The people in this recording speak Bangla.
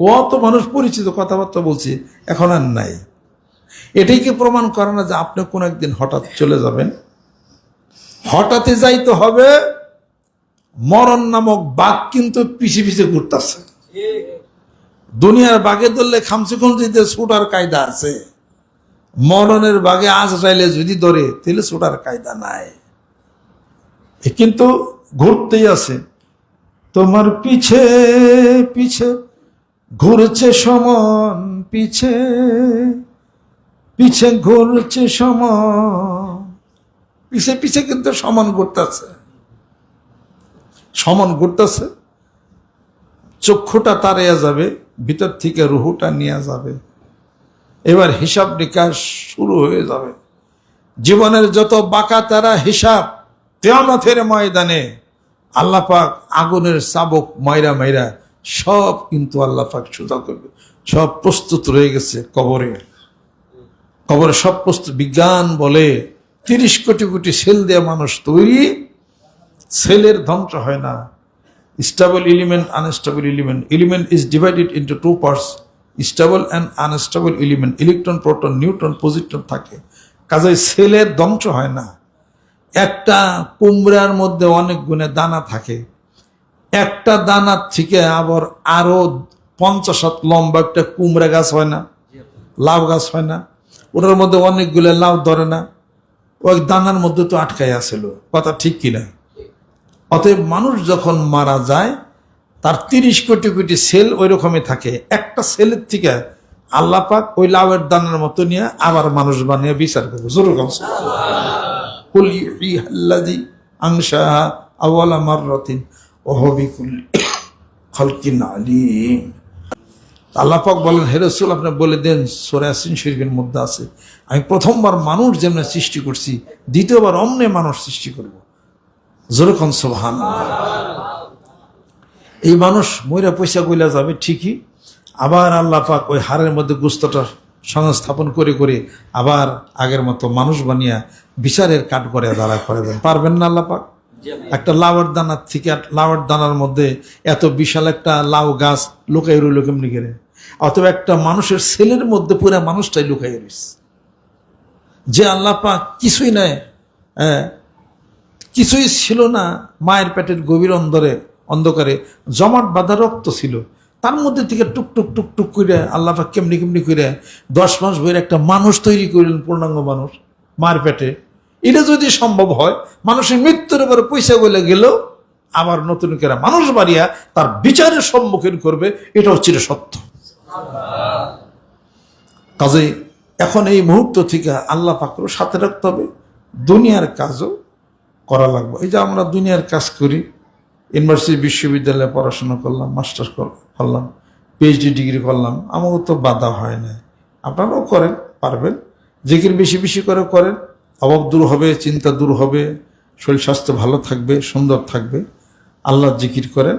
কত মানুষ পরিচিত কথাবার্তা বলছি, এখন আর নাই। এটাই কি প্রমাণ করে না যে আপনি কোন একদিন হঠাৎ চলে যাবেন? হঠাৎ যাইতে হবে, মরণ নামক বাঘ কিন্তু পিছে পিছে ঘুরতেছে। দুনিয়ার বাঘে ধরলে খামসি খুমসিতে কায়দা আছে। মরণের বাঘে আজ চাইলে যদি ধরে, তাহলে ছুটার কায়দা নাই। কিন্তু ঘুরতেই আছে। তোমার পিছে পিছে ঘুরছে সমন পিছে পিছে ঘুরছে সমান। পিছে পিছে কিন্তু সমান ঘুরতেছে। সমান ঘুরতেছে, চক্ষুটা তাড়িয়ে যাবে, ভিতর থেকে রুহুটা নিয়ে যাবে। এবার হিসাব নিকাশ শুরু হয়ে যাবে। জীবনের যত বাঁকা তারা হিসাব তেয়ামতের ময়দানে আল্লাহ পাক আগুনের চাবক ময়রা ময়রা সব কিন্তু আল্লাহ পাক সুদা করবে। সব প্রস্তুত রয়ে গেছে কবরে। কবরে সব প্রস্তুত। বিজ্ঞান বলে তিরিশ কোটি কোটি সেল দেওয়া মানুষ তৈরি, সেলের ধ্বংস হয় না। Stable element unstable element element is divided into two parts. Stable and unstable element electron, proton, neutron positron থাকে। কাজে সেলের ধ্বংস হয় না। একটা কুমড়ার মধ্যে অনেক গুণে দানা থাকে। একটা দানার থেকে আবার আরও পঞ্চাশ হাত লম্বা একটা কুমড়া গাছ হয় না লাউ গাছ হয় না। ওটার মধ্যে অনেকগুলো লাউ ধরে না। ওই দানার মধ্যে তো আটকাই আসছিল কথা ঠিক কিনা? অতএব মানুষ যখন মারা যায় তার তিরিশ কোটি কোটি সেল ওই রকমই থাকে। একটা সেলের থেকে আল্লাহ পাক ওই লাউয়ের দানার মতো নিয়ে আবার মানুষ বানিয়ে বিচার করবে। জরুর কম কুল ইউহিয়াল্লাযী আনশাহা আওয়ালা মাররাতিন। ওয়া বিকুল্লি খালকিন আলীম। আল্লাহ পাক বলেন, হে রাসূল, আপনি বলে দেন, সূরা ইয়াসিন শরীফের মধ্যে আছে, আমি প্রথমবার মানুষ যেমন সৃষ্টি করছি, দ্বিতীয়বার অমনে মানুষ সৃষ্টি করব। যেরকম সোহান এই মানুষ ময়রা পয়সা কইলা যাবে ঠিকই, আবার আল্লাহ পাক ওই হাড়ের মধ্যে গুস্তটা সংস্থাপন করে করে আবার আগের মতো মানুষ বানিয়া বিচারের কাঠ করে দাঁড়া করে দেন। পারবেন না আল্লাহ পাক? একটা লাউয়ের দানার থেকে লাউয়ের দানার মধ্যে এত বিশাল একটা লাউ গাছ লুকাই রইল কেমনি করে? অথবা একটা মানুষের ছেলের মধ্যে পুরো মানুষটাই লুকাই রইছে। যে আল্লাহ পাক কিছুই নাই হ্যাঁ কিছুই ছিল না, মায়ের পেটের গভীর অন্ধরে, অন্ধকারে, জমাট বাঁধা রক্ত ছিল। তার মধ্যে থেকে টুক টুক টুক টুক করে আল্লাহ পাক কেমনি কেমনি করে দশ মাস বইয়ের একটা মানুষ তৈরি করলেন পূর্ণাঙ্গ মানুষ মার পেটে। এটা যদি সম্ভব হয়, মানুষের মৃত্যুর উপরে পয়সা বলে গেল আবার নতুন করে মানুষ বাড়িয়া তার বিচারের সম্মুখীন করবে, এটা হচ্ছে সত্য। কাজে এখন এই মুহূর্ত থেকে আল্লাহ পাকরও সাথে রাখতে হবে, দুনিয়ার কাজও করা লাগবে। এই যে আমরা দুনিয়ার কাজ করি, ইউনিভার্সিটি বিশ্ববিদ্যালয়ে পড়াশোনা করলাম, মাস্টার্স করলাম পিএইচডি ডিগ্রি করলাম আমারও তো বাধা হয় না। আপনারাও করেন, পারবেন। জিকির বেশি বেশি করে করেন অভাব দূর হবে, চিন্তা দূর হবে, শরীর স্বাস্থ্য ভালো থাকবে, সুন্দর থাকবে। আল্লাহ জিকির করেন।